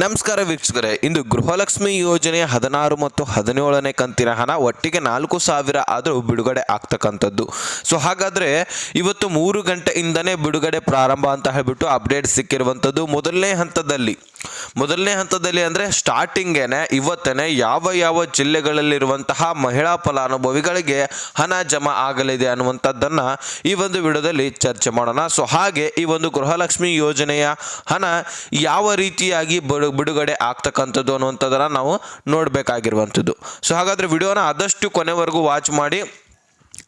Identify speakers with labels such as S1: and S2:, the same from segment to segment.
S1: ನಮಸ್ಕಾರ ವೀಕ್ಷಕರೇ, ಇಂದು ಗೃಹಲಕ್ಷ್ಮಿ ಯೋಜನೆಯ ಹದಿನಾರು ಮತ್ತು ಹದಿನೇಳನೇ ಕಂತಿನ ಹಣ ಒಟ್ಟಿಗೆ ನಾಲ್ಕು ಸಾವಿರ ಆದರೂ ಬಿಡುಗಡೆ ಆಗ್ತಕ್ಕಂಥದ್ದು. ಸೊ ಹಾಗಾದರೆ ಇವತ್ತು ಮೂರು ಗಂಟೆಯಿಂದನೇ ಬಿಡುಗಡೆ ಪ್ರಾರಂಭ ಅಂತ ಹೇಳಿಬಿಟ್ಟು ಅಪ್ಡೇಟ್ ಸಿಕ್ಕಿರುವಂಥದ್ದು ಮೊದಲನೇ ಹಂತದಲ್ಲಿ. ಮೊದಲನೇ ಹಂತದಲ್ಲಿ ಅಂದರೆ ಸ್ಟಾರ್ಟಿಂಗೇನೆ ಇವತ್ತೇನೆ ಯಾವ ಯಾವ ಜಿಲ್ಲೆಗಳಲ್ಲಿರುವಂತಹ ಮಹಿಳಾ ಫಲಾನುಭವಿಗಳಿಗೆ ಹಣ ಜಮಾ ಆಗಲಿದೆ ಅನ್ನುವಂಥದ್ದನ್ನು ಈ ಒಂದು ವಿಡಿಯೋದಲ್ಲಿ ಚರ್ಚೆ ಮಾಡೋಣ. ಸೊ ಹಾಗೆ ಈ ಒಂದು ಗೃಹಲಕ್ಷ್ಮಿ ಯೋಜನೆಯ ಹಣ ಯಾವ ರೀತಿಯಾಗಿ ಬಿಡು, ಬಿಡುಗಡೆ ಆಗ್ತಕ್ಕಂಥದ್ದು ಅನ್ನುವಂಥದ್ದನ್ನು ನಾವು ನೋಡಬೇಕಾಗಿರುವಂಥದ್ದು. ಸೊ ಹಾಗಾದರೆ ವಿಡಿಯೋನ ಆದಷ್ಟು ಕೊನೆವರೆಗೂ ವಾಚ್ ಮಾಡಿ.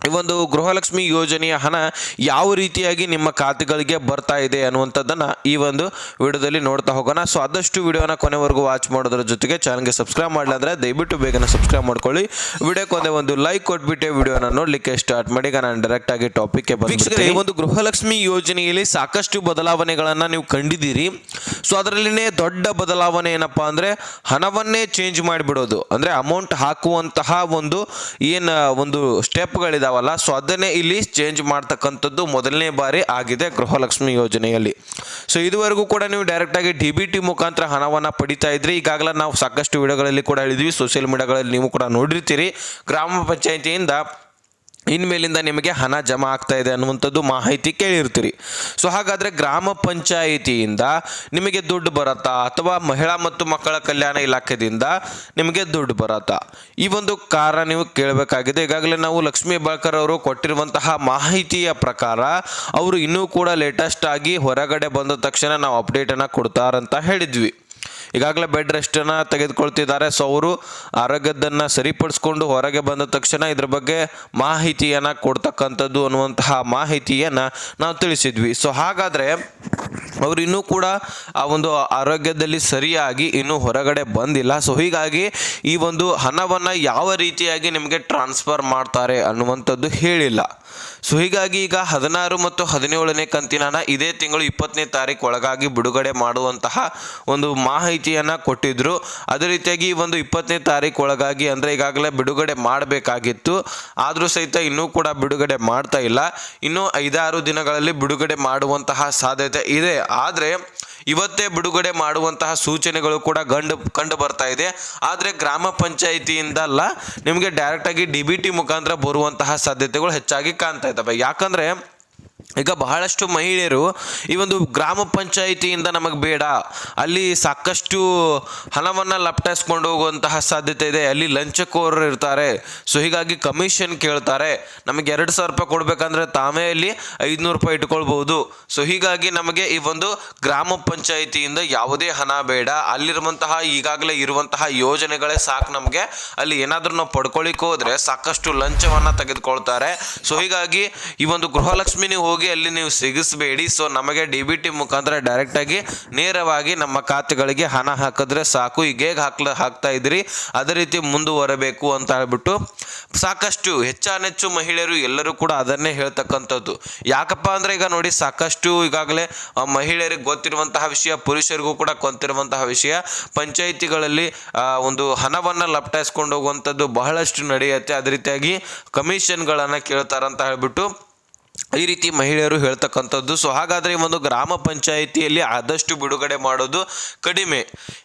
S1: ಈ ಒಂದು ಗೃಹಲಕ್ಷ್ಮಿ ಯೋಜನೆಯ ಹಣ ಯಾವ ರೀತಿಯಾಗಿ ನಿಮ್ಮ ಖಾತೆಗಳಿಗೆ ಬರ್ತಾ ಇದೆ ಅನ್ನುವಂಥದ್ದನ್ನು ಈ ಒಂದು ವಿಡಿಯೋದಲ್ಲಿ ನೋಡ್ತಾ ಹೋಗೋಣ. ಸೊ ಆದಷ್ಟು ವಿಡಿಯೋನ ಕೊನೆವರೆಗೂ ವಾಚ್ ಮಾಡೋದ್ರ ಜೊತೆಗೆ ಚಾನಲ್ಗೆ ಸಬ್ಸ್ಕ್ರೈಬ್ ಮಾಡಲಿಲ್ಲ ಅಂದರೆ ದಯವಿಟ್ಟು ಬೇಗನೆ ಸಬ್ಸ್ಕ್ರೈಬ್ ಮಾಡ್ಕೊಳ್ಳಿ. ವಿಡಿಯೋಕ್ಕೆ ಒಂದೇ ಲೈಕ್ ಕೊಟ್ಬಿಟ್ಟೆ ವಿಡಿಯೋನ ನೋಡಲಿಕ್ಕೆ ಸ್ಟಾರ್ಟ್ ಮಾಡಿ. ನಾನು ಡೈರೆಕ್ಟ್ ಆಗಿ ಟಾಪಿಕ್ಗೆ ಬಂದಿದ್ದೀನಿ ಈ ಒಂದು ಗೃಹಲಕ್ಷ್ಮಿ ಯೋಜನೆಯಲ್ಲಿ ಸಾಕಷ್ಟು ಬದಲಾವಣೆಗಳನ್ನು ನೀವು ಕಂಡಿದ್ದೀರಿ. ಸೊ ಅದರಲ್ಲಿನೇ ದೊಡ್ಡ ಬದಲಾವಣೆ ಏನಪ್ಪ ಅಂದರೆ ಹಣವನ್ನೇ ಚೇಂಜ್ ಮಾಡಿಬಿಡೋದು. ಅಂದರೆ ಅಮೌಂಟ್ ಹಾಕುವಂತಹ ಒಂದು ಏನು, ಒಂದು ಸ್ಟೆಪ್ಗಳಿದಾವಲ್ಲ ಸೊ ಅದನ್ನೇ ಇಲ್ಲಿ ಚೇಂಜ್ ಮಾಡ್ತಕ್ಕಂಥದ್ದು ಮೊದಲನೇ ಬಾರಿ ಆಗಿದೆ ಗೃಹಲಕ್ಷ್ಮಿ ಯೋಜನೆಯಲ್ಲಿ. ಸೊ ಇದುವರೆಗೂ ಕೂಡ ನೀವು ಡೈರೆಕ್ಟಾಗಿ ಡಿ ಬಿ ಟಿ ಮುಖಾಂತರ ಹಣವನ್ನು ಪಡಿತಾ ಇದ್ರಿ. ಈಗಾಗಲೇ ನಾವು ಸಾಕಷ್ಟು ವಿಡಿಯೋಗಳಲ್ಲಿ ಕೂಡ ಹೇಳಿದ್ವಿ. ಸೋಷಿಯಲ್ ಮೀಡಿಯಾಗಳಲ್ಲಿ ನೀವು ಕೂಡ ನೋಡಿರ್ತೀರಿ. ಗ್ರಾಮ ಪಂಚಾಯಿತಿಯಿಂದ ಇನ್ಮೇಲಿಂದ ನಿಮಗೆ ಹಣ ಜಮಾ ಆಗ್ತಾ ಇದೆ ಅನ್ನುವಂಥದ್ದು ಮಾಹಿತಿ ಕೇಳಿರ್ತೀರಿ. ಸೊ ಹಾಗಾದರೆ ಗ್ರಾಮ ಪಂಚಾಯಿತಿಯಿಂದ ನಿಮಗೆ ದುಡ್ಡು ಬರತ್ತಾ? ಅಥವಾ ಮಹಿಳಾ ಮತ್ತು ಮಕ್ಕಳ ಕಲ್ಯಾಣ ಇಲಾಖೆಯಿಂದ ನಿಮಗೆ ದುಡ್ಡು ಬರತ್ತಾ? ಈ ಒಂದು ಕಾರಣ ನೀವು ಕೇಳಬೇಕಾಗಿದೆ. ಈಗಾಗಲೇ ನಾವು ಲಕ್ಷ್ಮೀ ಬಾಳ್ಕರ್ ಅವರು ಕೊಟ್ಟಿರುವಂತಹ ಮಾಹಿತಿಯ ಪ್ರಕಾರ ಅವರು ಇನ್ನೂ ಕೂಡ ಲೇಟೆಸ್ಟ್ ಆಗಿ ಹೊರಗಡೆ ಬಂದ ತಕ್ಷಣ ನಾವು ಅಪ್ಡೇಟನ್ನು ಕೊಡ್ತಾರಂತ ಹೇಳಿದ್ವಿ. ಈಗಾಗಲೇ ಬೆಡ್ ರೆಸ್ಟನ್ನು ತೆಗೆದುಕೊಳ್ತಿದ್ದಾರೆ. ಸೊ ಅವರು ಆರೋಗ್ಯದನ್ನು ಸರಿಪಡಿಸ್ಕೊಂಡು ಹೊರಗೆ ಬಂದ ತಕ್ಷಣ ಇದ್ರ ಬಗ್ಗೆ ಮಾಹಿತಿಯನ್ನು ಕೊಡ್ತಕ್ಕಂಥದ್ದು ಅನ್ನುವಂತಹ ಮಾಹಿತಿಯನ್ನು ನಾವು ತಿಳಿಸಿದ್ವಿ. ಸೊ ಹಾಗಾದರೆ ಅವರು ಇನ್ನೂ ಕೂಡ ಆ ಒಂದು ಆರೋಗ್ಯದಲ್ಲಿ ಸರಿಯಾಗಿ ಇನ್ನೂ ಹೊರಗಡೆ ಬಂದಿಲ್ಲ. ಸೊ ಹೀಗಾಗಿ ಈ ಒಂದು ಹಣವನ್ನು ಯಾವ ರೀತಿಯಾಗಿ ನಿಮಗೆ ಟ್ರಾನ್ಸ್ಫರ್ ಮಾಡ್ತಾರೆ ಅನ್ನುವಂಥದ್ದು ಹೇಳಿಲ್ಲ. ಸೊ ಹೀಗಾಗಿ ಈಗ ಹದಿನಾರು ಮತ್ತು ಹದಿನೇಳನೇ ಕಂತಿನ ಹಣ ಇದೇ ತಿಂಗಳು ಇಪ್ಪತ್ತನೇ ತಾರೀಕು ಒಳಗಾಗಿ ಬಿಡುಗಡೆ ಮಾಡುವಂತಹ ಒಂದು ಮಾಹಿತಿಯನ್ನು ಕೊಟ್ಟಿದ್ದರು ಅದೇ ರೀತಿಯಾಗಿ ಈ ಒಂದು ಇಪ್ಪತ್ತನೇ ತಾರೀಕು ಒಳಗಾಗಿ ಅಂದರೆ ಈಗಾಗಲೇ ಬಿಡುಗಡೆ ಮಾಡಬೇಕಾಗಿತ್ತು. ಆದರೂ ಸಹಿತ ಇನ್ನೂ ಕೂಡ ಬಿಡುಗಡೆ ಮಾಡ್ತಾ ಇಲ್ಲ. ಇನ್ನೂ ಐದಾರು ದಿನಗಳಲ್ಲಿ ಬಿಡುಗಡೆ ಮಾಡುವಂತಹ ಸಾಧ್ಯತೆ ಇದೆ. ಆದರೆ ಇವತ್ತೇ ಬಿಡುಗಡೆ ಮಾಡುವಂತಹ ಸೂಚನೆಗಳು ಕೂಡ ಕಂಡು ಕಂಡು ಬರ್ತಾ ಇದೆ. ಆದರೆ ಗ್ರಾಮ ಪಂಚಾಯಿತಿಯಿಂದಲ್ಲ ನಿಮಗೆ ಡೈರೆಕ್ಟಾಗಿ ಡಿ ಬಿ ಟಿ ಮುಖಾಂತರ ಬರುವಂತಹ ಸಾಧ್ಯತೆಗಳು ಹೆಚ್ಚಾಗಿ ಕಾಣ್ತಾ ಇದ್ದಾವೆ. ಯಾಕಂದರೆ ಈಗ ಬಹಳಷ್ಟು ಮಹಿಳೆಯರು ಈ ಒಂದು ಗ್ರಾಮ ಪಂಚಾಯಿತಿಯಿಂದ ನಮಗೆ ಬೇಡ. ಅಲ್ಲಿ ಸಾಕಷ್ಟು ಹಣವನ್ನು ಲಪ್ಟಾಯಿಸ್ಕೊಂಡು ಹೋಗುವಂತಹ ಸಾಧ್ಯತೆ ಇದೆ. ಅಲ್ಲಿ ಲಂಚಕೋರರು ಇರ್ತಾರೆ. ಸೊ ಹೀಗಾಗಿ ಕಮಿಷನ್ ಕೇಳ್ತಾರೆ. ನಮಗೆ ಎರಡು ಸಾವಿರ ರೂಪಾಯಿ ಕೊಡಬೇಕಂದ್ರೆ ತಾವೇ ಅಲ್ಲಿ ಐದುನೂರು ರೂಪಾಯಿ ಇಟ್ಕೊಳ್ಬೋದು. ಸೊ ಹೀಗಾಗಿ ನಮಗೆ ಈ ಒಂದು ಗ್ರಾಮ ಪಂಚಾಯಿತಿಯಿಂದ ಯಾವುದೇ ಹಣ ಬೇಡ. ಅಲ್ಲಿರುವಂತಹ ಈಗಾಗಲೇ ಇರುವಂತಹ ಯೋಜನೆಗಳೇ ಸಾಕು ನಮಗೆ. ಅಲ್ಲಿ ಏನಾದರೂ ನಾವು ಪಡ್ಕೊಳ್ಳಿಕ್ಕೆ ಹೋದರೆ ಸಾಕಷ್ಟು ಲಂಚವನ್ನು ತೆಗೆದುಕೊಳ್ತಾರೆ. ಸೊ ಹೀಗಾಗಿ ಈ ಒಂದು ಗೃಹಲಕ್ಷ್ಮಿನಿ ನೀವು ಹೋಗಿ ಅಲ್ಲಿ ನೀವು ಸಿಗಿಸ್ಬೇಡಿ. ಸೊ ನಮಗೆ ಡಿ ಬಿ ಟಿ ಮುಖಾಂತರ ಡೈರೆಕ್ಟಾಗಿ ನೇರವಾಗಿ ನಮ್ಮ ಖಾತೆಗಳಿಗೆ ಹಣ ಹಾಕಿದ್ರೆ ಸಾಕು. ಈಗ ಹೇಗೆ ಹಾಕ್ಲ, ಹಾಕ್ತಾ ಇದ್ರಿ ಅದೇ ರೀತಿ ಮುಂದುವರಬೇಕು ಅಂತ ಹೇಳ್ಬಿಟ್ಟು ಸಾಕಷ್ಟು ಹೆಚ್ಚಾನೆಚ್ಚು ಮಹಿಳೆಯರು ಎಲ್ಲರೂ ಕೂಡ ಅದನ್ನೇ ಹೇಳ್ತಕ್ಕಂಥದ್ದು. ಯಾಕಪ್ಪ ಅಂದರೆ ಈಗ ನೋಡಿ ಸಾಕಷ್ಟು ಈಗಾಗಲೇ ಮಹಿಳೆಯರಿಗೆ ಗೊತ್ತಿರುವಂತಹ ವಿಷಯ, ಪುರುಷರಿಗೂ ಕೂಡ ಕೊಂತಿರುವಂತಹ ವಿಷಯ. ಪಂಚಾಯಿತಿಗಳಲ್ಲಿ ಒಂದು ಹಣವನ್ನು ಲಪ್ಟಾಯಿಸ್ಕೊಂಡು ಹೋಗುವಂಥದ್ದು ಬಹಳಷ್ಟು ನಡೆಯುತ್ತೆ. ಅದೇ ರೀತಿಯಾಗಿ ಕಮಿಷನ್ಗಳನ್ನು ಕೇಳ್ತಾರಂತ ಹೇಳ್ಬಿಟ್ಟು ಈ ರೀತಿ ಮಹಿಳೆಯರು ಹೇಳ್ತಕ್ಕಂಥದ್ದು. ಸೊ ಹಾಗಾದರೆ ಒಂದು ಗ್ರಾಮ ಪಂಚಾಯಿತಿಯಲ್ಲಿ ಆದಷ್ಟು ಬಿಡುಗಡೆ ಮಾಡೋದು ಕಡಿಮೆ.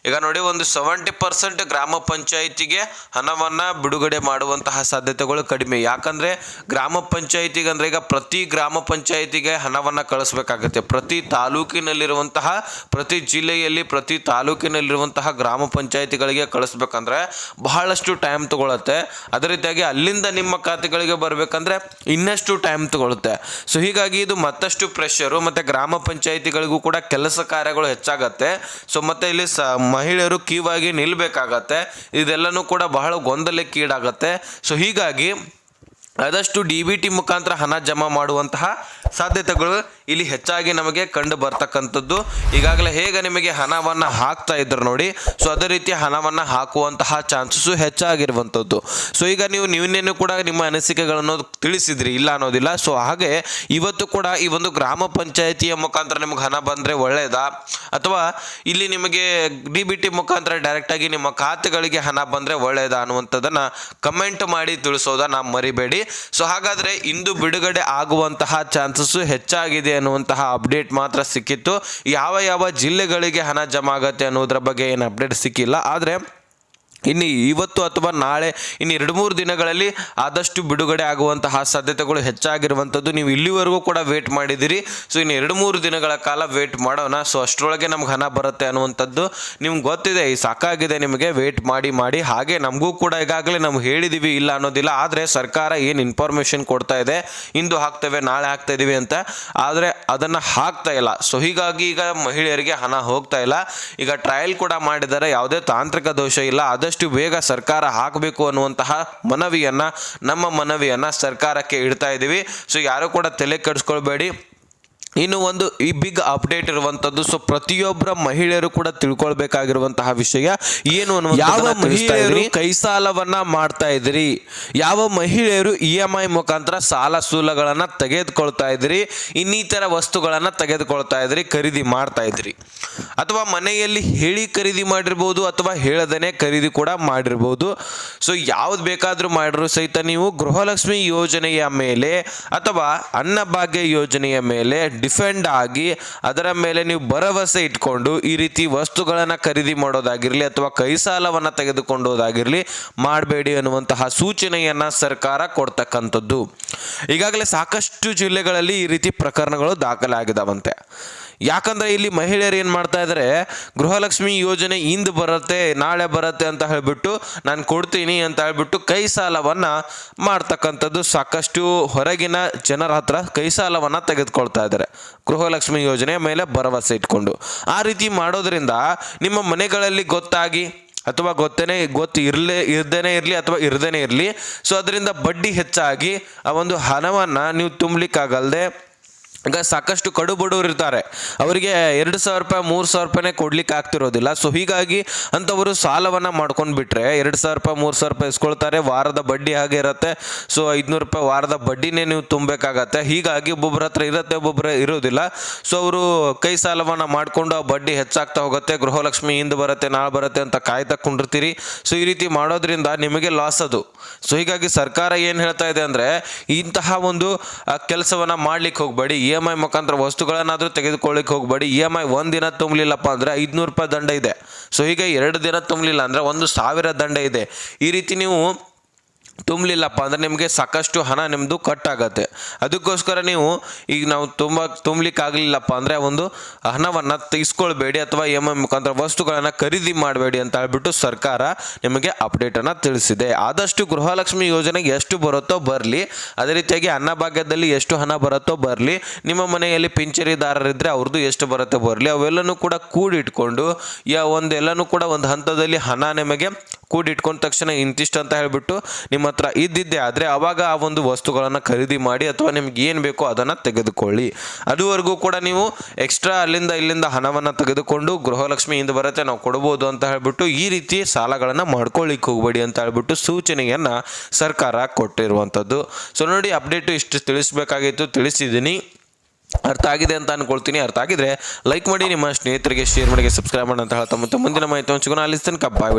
S1: ಈಗ ನೋಡಿ, ಒಂದು ಸೆವೆಂಟಿ ಪರ್ಸೆಂಟ್ ಗ್ರಾಮ ಪಂಚಾಯಿತಿಗೆ ಹಣವನ್ನು ಬಿಡುಗಡೆ ಮಾಡುವಂತಹ ಸಾಧ್ಯತೆಗಳು ಕಡಿಮೆ. ಯಾಕಂದರೆ ಗ್ರಾಮ ಪಂಚಾಯಿತಿಗೆ ಅಂದರೆ ಈಗ ಪ್ರತಿ ಗ್ರಾಮ ಪಂಚಾಯಿತಿಗೆ ಹಣವನ್ನು ಕಳಿಸ್ಬೇಕಾಗತ್ತೆ. ಪ್ರತಿ ತಾಲೂಕಿನಲ್ಲಿರುವಂತಹ, ಪ್ರತಿ ಜಿಲ್ಲೆಯಲ್ಲಿ ಪ್ರತಿ ತಾಲೂಕಿನಲ್ಲಿರುವಂತಹ ಗ್ರಾಮ ಪಂಚಾಯಿತಿಗಳಿಗೆ ಕಳಿಸ್ಬೇಕಂದ್ರೆ ಬಹಳಷ್ಟು ಟೈಮ್ ತಗೊಳುತ್ತೆ. ಅದೇ ರೀತಿಯಾಗಿ ಅಲ್ಲಿಂದ ನಿಮ್ಮ ಖಾತೆಗಳಿಗೆ ಬರಬೇಕಂದ್ರೆ ಇನ್ನಷ್ಟು ಟೈಮ್ ತಗೊಳುತ್ತೆ. ಸೊ ಹೀಗಾಗಿ ಇದು ಮತ್ತಷ್ಟು ಪ್ರೆಷರು ಮತ್ತು ಗ್ರಾಮ ಪಂಚಾಯಿತಿಗಳಿಗೂ ಕೂಡ ಕೆಲಸ ಕಾರ್ಯಗಳು ಹೆಚ್ಚಾಗತ್ತೆ. ಸೊ ಮತ್ತು ಇಲ್ಲಿ ಸ, ಮಹಿಳೆಯರು ಕ್ಯೂವಾಗಿ ನಿಲ್ಲಬೇಕಾಗತ್ತೆ ಇದೆಲ್ಲನೂ ಕೂಡ ಬಹಳ ಗೊಂದಲಕ್ಕೀಡಾಗತ್ತೆ ಸೊ ಹೀಗಾಗಿ ಆದಷ್ಟು ಡಿ ಬಿ ಟಿ ಮುಖಾಂತರ ಹಣ ಜಮಾ ಮಾಡುವಂತಹ ಸಾಧ್ಯತೆಗಳು ಇಲ್ಲಿ ಹೆಚ್ಚಾಗಿ ನಮಗೆ ಕಂಡು ಬರ್ತಕ್ಕಂಥದ್ದು. ಈಗಾಗಲೇ ಹೇಗೆ ನಿಮಗೆ ಹಣವನ್ನು ಹಾಕ್ತಾ ಇದ್ರು ನೋಡಿ, ಸೊ ಅದೇ ರೀತಿ ಹಣವನ್ನು ಹಾಕುವಂತಹ ಚಾನ್ಸಸ್ಸು ಹೆಚ್ಚಾಗಿರುವಂಥದ್ದು. ಸೊ ಈಗ ನೀವು ನೀವೇನು ಕೂಡ ನಿಮ್ಮ ಅನಿಸಿಕೆಗಳನ್ನು ತಿಳಿಸಿದ್ರಿ, ಇಲ್ಲ ಅನ್ನೋದಿಲ್ಲ. ಸೊ ಹಾಗೆ ಇವತ್ತು ಕೂಡ ಈ ಒಂದು ಗ್ರಾಮ ಪಂಚಾಯಿತಿಯ ಮುಖಾಂತರ ನಿಮಗೆ ಹಣ ಬಂದರೆ ಒಳ್ಳೆಯದಾ ಅಥವಾ ಇಲ್ಲಿ ನಿಮಗೆ ಡಿ ಬಿ ಟಿ ಮುಖಾಂತರ ಡೈರೆಕ್ಟಾಗಿ ನಿಮ್ಮ ಖಾತೆಗಳಿಗೆ ಹಣ ಬಂದರೆ ಒಳ್ಳೆಯದಾ ಅನ್ನುವಂಥದ್ದನ್ನು ಕಮೆಂಟ್ ಮಾಡಿ ತಿಳಿಸೋದನ್ನ ಮರಿಬೇಡಿ. ಸೊ ಹಾಗಾದರೆ ಇಂದು ಬಿಡುಗಡೆ ಆಗುವಂತಹ ಚಾನ್ಸ್ ಚಾನ್ಸಸ್ಸು ಹೆಚ್ಚಾಗಿದೆ ಅನ್ನುವಂತಹ ಅಪ್ಡೇಟ್ ಮಾತ್ರ ಸಿಕ್ಕಿತ್ತು. ಯಾವ ಯಾವ ಜಿಲ್ಲೆಗಳಿಗೆ ಹಣ ಜಮಾ ಆಗತ್ತೆ ಅನ್ನೋದ್ರ ಬಗ್ಗೆ ಏನು ಅಪ್ಡೇಟ್ ಸಿಕ್ಕಿಲ್ಲ. ಆದರೆ ಇನ್ನು ಇವತ್ತು ಅಥವಾ ನಾಳೆ, ಇನ್ನು ಎರಡು ಮೂರು ದಿನಗಳಲ್ಲಿ ಆದಷ್ಟು ಬಿಡುಗಡೆ ಆಗುವಂತಹ ಸಾಧ್ಯತೆಗಳು ಹೆಚ್ಚಾಗಿರುವಂಥದ್ದು. ನೀವು ಇಲ್ಲಿವರೆಗೂ ಕೂಡ ವೇಟ್ ಮಾಡಿದ್ದೀರಿ. ಸೊ ಇನ್ನು ಎರಡು ಮೂರು ದಿನಗಳ ಕಾಲ ವೇಟ್ ಮಾಡೋಣ. ಸೊ ಅಷ್ಟರೊಳಗೆ ನಮ್ಗೆ ಹಣ ಬರುತ್ತೆ ಅನ್ನುವಂಥದ್ದು ನಿಮ್ಗೆ ಗೊತ್ತಿದೆ. ಈ ಸಾಕಾಗಿದೆ ನಿಮಗೆ ವೇಟ್ ಮಾಡಿ ಮಾಡಿ. ಹಾಗೆ ನಮಗೂ ಕೂಡ ಈಗಾಗಲೇ ನಾವು ಹೇಳಿದ್ದೀವಿ, ಇಲ್ಲ ಅನ್ನೋದಿಲ್ಲ. ಆದರೆ ಸರ್ಕಾರ ಏನು ಇನ್ಫಾರ್ಮೇಷನ್ ಕೊಡ್ತಾ ಇದೆ, ಇಂದು ಹಾಕ್ತೇವೆ, ನಾಳೆ ಹಾಕ್ತಾ ಇದ್ದೀವಿ ಅಂತ. ಆದರೆ ಅದನ್ನು ಹಾಕ್ತಾ ಇಲ್ಲ. ಸೊ ಹೀಗಾಗಿ ಈಗ ಮಹಿಳೆಯರಿಗೆ ಹಣ ಹೋಗ್ತಾ ಇಲ್ಲ. ಈಗ ಟ್ರಯಲ್ ಕೂಡ ಮಾಡಿದ್ದಾರೆ. ಯಾವುದೇ ತಾಂತ್ರಿಕ ದೋಷ ಇಲ್ಲ. ಆದಷ್ಟು ಬೇಗ ಸರ್ಕಾರ ಹಾಕಬೇಕು ಅನ್ನುವಂತಹ ಮನವಿಯನ್ನು ನಮ್ಮ ಮನವಿಯನ್ನು ಸರ್ಕಾರಕ್ಕೆ ಇಡ್ತಾ ಇದ್ದೀವಿ. ಸೊ ಯಾರು ಕೂಡ ತಲೆ ಕೆಡಿಸ್ಕೊಳ್ಬೇಡಿ. ಇನ್ನು ಒಂದು ಈ ಬಿಗ್ ಅಪ್ಡೇಟ್ ಇರುವಂತದ್ದು ಸೊ ಪ್ರತಿಯೊಬ್ಬರ ಮಹಿಳೆಯರು ಕೂಡ ತಿಳ್ಕೊಳ್ಬೇಕಾಗಿರುವಂತಹ ವಿಷಯ ಏನು ಯಾವ ಮಹಿಳೆಯರು ಕೈ ಸಾಲವನ್ನ ಮಾಡ್ತಾ ಇದ್ರಿ ಯಾವ ಮಹಿಳೆಯರು ಇ ಎಂ ಐ ಮುಖಾಂತರ ಸಾಲ ಸೂಲಗಳನ್ನ ತೆಗೆದುಕೊಳ್ತಾ ಇದ್ರಿ ಇನ್ನಿತರ ವಸ್ತುಗಳನ್ನ ತೆಗೆದುಕೊಳ್ತಾ ಇದ್ರಿ ಖರೀದಿ ಮಾಡ್ತಾ ಇದ್ರಿ ಅಥವಾ ಮನೆಯಲ್ಲಿ ಹೇಳಿ ಖರೀದಿ ಮಾಡಿರ್ಬೋದು ಅಥವಾ ಹೇಳದೇನೆ ಖರೀದಿ ಕೂಡ ಮಾಡಿರ್ಬೋದು. ಸೊ ಯಾವ್ದು ಬೇಕಾದ್ರೂ ಮಾಡಿದ್ರು ಸಹಿತ ನೀವು ಗೃಹಲಕ್ಷ್ಮಿ ಯೋಜನೆಯ ಮೇಲೆ ಅಥವಾ ಅನ್ನಭಾಗ್ಯ ಯೋಜನೆಯ ಮೇಲೆ ಡಿಫೆಂಡ್ ಆಗಿ ಅದರ ಮೇಲೆ ನೀವು ಭರವಸೆ ಇಟ್ಕೊಂಡು ಈ ರೀತಿ ವಸ್ತುಗಳನ್ನು ಖರೀದಿ ಮಾಡೋದಾಗಿರಲಿ ಅಥವಾ ಕೈ ಸಾಲವನ್ನು ತೆಗೆದುಕೊಂಡೋದಾಗಿರಲಿ ಮಾಡಬೇಡಿ ಅನ್ನುವಂತಹ ಸೂಚನೆಯನ್ನು ಸರ್ಕಾರ ಕೊಡ್ತಕ್ಕಂಥದ್ದು. ಈಗಾಗಲೇ ಸಾಕಷ್ಟು ಜಿಲ್ಲೆಗಳಲ್ಲಿ ಈ ರೀತಿ ಪ್ರಕರಣಗಳು ದಾಖಲಾಗಿದ್ದಾವಂತೆ ಯಾಕಂದ್ರೆ ಇಲ್ಲಿ ಮಹಿಳೆಯರು ಏನು ಮಾಡ್ತಾ ಇದ್ದಾರೆ ಗೃಹಲಕ್ಷ್ಮಿ ಯೋಜನೆ ಇಂದು ಬರುತ್ತೆ, ನಾಳೆ ಬರುತ್ತೆ ಅಂತ ಹೇಳಿಬಿಟ್ಟು ನಾನು ಕೊಡ್ತೀನಿ ಅಂತ ಹೇಳ್ಬಿಟ್ಟು ಕೈ ಸಾಲವನ್ನು ಮಾಡ್ತಕ್ಕಂಥದ್ದು ಸಾಕಷ್ಟು ಹೊರಗಿನ ಜನರ ಹತ್ರ ಕೈ ಸಾಲವನ್ನು ತೆಗೆದುಕೊಳ್ತಾ ಇದ್ದಾರೆ ಗೃಹಲಕ್ಷ್ಮಿ ಯೋಜನೆ ಮೇಲೆ ಭರವಸೆ ಇಟ್ಕೊಂಡು. ಆ ರೀತಿ ಮಾಡೋದ್ರಿಂದ ನಿಮ್ಮ ಮನೆಗಳಲ್ಲಿ ಗೊತ್ತಾಗಿ ಅಥವಾ ಗೊತ್ತೇನೆ, ಗೊತ್ತು ಇರಲೇ, ಇರ್ದೇನೆ ಇರಲಿ ಅಥವಾ ಇರ್ದೇನೆ ಇರಲಿ. ಸೊ, ಅದರಿಂದ ಬಡ್ಡಿ ಹೆಚ್ಚಾಗಿ ಆ ಒಂದು ಹಣವನ್ನು ನೀವು ತುಂಬಲಿಕ್ಕಾಗಲ್ದೆ ಈಗ ಸಾಕಷ್ಟು ಕಡು ಬಡವರು ಇರ್ತಾರೆ. ಅವರಿಗೆ ಎರಡು ಸಾವಿರ ರೂಪಾಯಿ, ಮೂರು ಸಾವಿರ ರೂಪಾಯಿನೇ ಕೊಡ್ಲಿಕ್ಕೆ ಆಗ್ತಿರೋದಿಲ್ಲ. ಸೊ ಹೀಗಾಗಿ ಅಂಥವರು ಸಾಲವನ್ನು ಮಾಡ್ಕೊಂಡು ಬಿಟ್ರೆ ಎರಡು ಸಾವಿರ ರೂಪಾಯಿ, ಮೂರು ಸಾವಿರ ರೂಪಾಯಿ ಇಸ್ಕೊಳ್ತಾರೆ. ವಾರದ ಬಡ್ಡಿ ಹಾಗೆ ಇರುತ್ತೆ. ಸೊ ಐದುನೂರು ರೂಪಾಯಿ ವಾರದ ಬಡ್ಡಿನೇ ನೀವು ತುಂಬಬೇಕಾಗತ್ತೆ. ಹೀಗಾಗಿ ಒಬ್ಬೊಬ್ಬರ ಹತ್ರ ಇರುತ್ತೆ ಒಬ್ಬೊಬ್ಬರ ಇರೋದಿಲ್ಲ. ಸೊ ಅವರು ಕೈ ಸಾಲವನ್ನು ಮಾಡಿಕೊಂಡು ಆ ಬಡ್ಡಿ ಹೆಚ್ಚಾಗ್ತಾ ಹೋಗುತ್ತೆ. ಗೃಹಲಕ್ಷ್ಮಿ ಹಿಂದೆ ಬರುತ್ತೆ, ನಾಳೆ ಬರುತ್ತೆ ಅಂತ ಕಾಯ್ತಾ ಕುಂಡಿರ್ತೀರಿ. ಸೊ ಈ ರೀತಿ ಮಾಡೋದ್ರಿಂದ ನಿಮಗೆ ಲಾಸ್ ಅದು. ಸೊ ಹೀಗಾಗಿ ಸರ್ಕಾರ ಏನು ಹೇಳ್ತಾ ಇದೆ ಅಂದರೆ ಇಂತಹ ಒಂದು ಕೆಲಸವನ್ನು ಮಾಡ್ಲಿಕ್ಕೆ ಹೋಗಬೇಡಿ. ಇ ಎಂ ಐ ಮುಖಾಂತರ ವಸ್ತುಗಳನ್ನಾದರೂ ತೆಗೆದುಕೊಳ್ಳಿಕ್ಕೆ ಹೋಗಬೇಡಿ. ಇ ಎಂ ಐ ಒಂದು ದಿನ ತುಂಬಲಿಲ್ಲಪ್ಪ ಅಂದರೆ ಐದುನೂರು ರೂಪಾಯಿ ದಂಡ ಇದೆ. ಸೊ ಹೀಗೆ ಎರಡು ದಿನ ತುಂಬಲಿಲ್ಲ ಅಂದರೆ ಒಂದು ಸಾವಿರ ದಂಡ ಇದೆ. ಈ ರೀತಿ ನೀವು ತುಂಬಲಿಲ್ಲಪ್ಪ ಅಂದರೆ ನಿಮಗೆ ಸಾಕಷ್ಟು ಹಣ ನಿಮ್ಮದು ಕಟ್ ಆಗತ್ತೆ ಅದಕ್ಕೋಸ್ಕರ ನೀವು ಈಗ ನಾವು ತುಂಬ ತುಂಬಲಿಕ್ಕೆ ಆಗಲಿಲ್ಲಪ್ಪ ಅಂದರೆ ಒಂದು ಹಣವನ್ನು ತೆಗೆಸ್ಕೊಳ್ಬೇಡಿ ಅಥವಾ ಎಂ ಎಂ ಮುಖಾಂತರ ವಸ್ತುಗಳನ್ನು ಖರೀದಿ ಮಾಡಬೇಡಿ ಅಂತ ಹೇಳ್ಬಿಟ್ಟು ಸರ್ಕಾರ ನಿಮಗೆ ಅಪ್ಡೇಟನ್ನು ತಿಳಿಸಿದೆ. ಆದಷ್ಟು ಗೃಹಲಕ್ಷ್ಮಿ ಯೋಜನೆಗೆ ಎಷ್ಟು ಬರುತ್ತೋ ಬರಲಿ. ಅದೇ ರೀತಿಯಾಗಿ ಅನ್ನಭಾಗ್ಯದಲ್ಲಿ ಎಷ್ಟು ಹಣ ಬರುತ್ತೋ ಬರಲಿ. ನಿಮ್ಮ ಮನೆಯಲ್ಲಿ ಪಿಂಚಣಿದಾರರಿದ್ದರೆ ಅವ್ರದ್ದು ಎಷ್ಟು ಬರುತ್ತೆ ಬರಲಿ. ಅವೆಲ್ಲನೂ ಕೂಡ ಕೂಡಿಟ್ಕೊಂಡು ಯಾ ಒಂದೆಲ್ಲನೂ ಕೂಡ ಒಂದು ಹಂತದಲ್ಲಿ ಹಣ ನಿಮಗೆ ಕೂಡಿಟ್ಕೊಂಡ ತಕ್ಷಣ ಇಂತಿಷ್ಟು ಅಂತ ಹೇಳಿಬಿಟ್ಟು ನಿಮ್ಮ ಹತ್ರ ಇದ್ದಿದ್ದೆ ಆದರೆ ಅವಾಗ ಆ ಒಂದು ವಸ್ತುಗಳನ್ನು ಖರೀದಿ ಮಾಡಿ ಅಥವಾ ನಿಮ್ಗೆ ಏನು ಬೇಕೋ ಅದನ್ನು ತೆಗೆದುಕೊಳ್ಳಿ. ಅದುವರೆಗೂ ಕೂಡ ನೀವು ಎಕ್ಸ್ಟ್ರಾ ಅಲ್ಲಿಂದ ಇಲ್ಲಿಂದ ಹಣವನ್ನು ತೆಗೆದುಕೊಂಡು ಗೃಹಲಕ್ಷ್ಮಿ ಇಂದ ಬರುತ್ತೆ, ನಾವು ಕೊಡ್ಬೋದು ಅಂತ ಹೇಳಿಬಿಟ್ಟು ಈ ರೀತಿ ಸಾಲಗಳನ್ನು ಮಾಡ್ಕೊಳ್ಳಿಕ್ಕೆ ಹೋಗಬೇಡಿ ಅಂತ ಹೇಳ್ಬಿಟ್ಟು ಸೂಚನೆಯನ್ನು ಸರ್ಕಾರ ಕೊಟ್ಟಿರುವಂಥದ್ದು ಸೊ ನೋಡಿ ಅಪ್ಡೇಟು ಇಷ್ಟು ತಿಳಿಸ್ಬೇಕಾಗಿತ್ತು, ತಿಳಿಸಿದ್ದೀನಿ. ಅರ್ಥ ಆಗಿದೆ ಅಂತ ಅನ್ಕೊಳ್ತೀನಿ. ಅರ್ಥ ಆಗಿದ್ರೆ ಲೈಕ್ ಮಾಡಿ, ನಿಮ್ಮ ಸ್ನೇಹಿತರಿಗೆ ಶೇರ್ ಮಾಡಿ ಸಬ್ಸ್ಕ್ರೈಬ್ ಮಾಡಿ ಅಂತ ಹೇಳ್ತಾ ಮತ್ತೆ ಮುಂದಿನ ಮಾಹಿತಿ ಹಂಚ್ಕೊಂಡು ಅಲ್ಲಿ ತನಕ ಬಾಯ್